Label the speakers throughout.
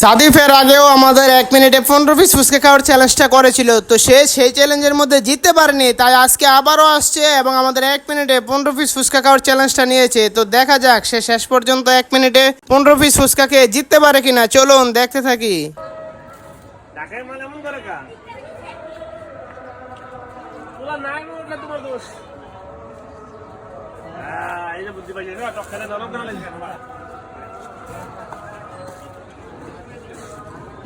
Speaker 1: সাদিফের আগেও আমাদের এক মিনিটে পনেরো পিস ফুচকা খাওয়ার চ্যালেঞ্জটা করেছিল। তো সে সেই চ্যালেঞ্জের মধ্যে জিততে পারেনি, তাই আজকে আবারও আসছে এবং আমাদের এক মিনিটে পনেরো পিস ফুচকা খাওয়ার চ্যালেঞ্জটা নিয়েছে। তো দেখা যাক, সে শেষ পর্যন্ত এক মিনিটে পনেরো পিস ফুচকা খেয়ে জিততে পারে কিনা। চলুন, দেখতে থাকি।
Speaker 2: তোমার দোষ। আহ,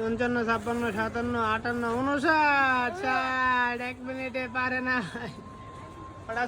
Speaker 1: পঞ্চান্ন ছাপ্পান্ন সাতান্ন আটান্ন উনষাট ষাট এক মিনিটে পারে না কটা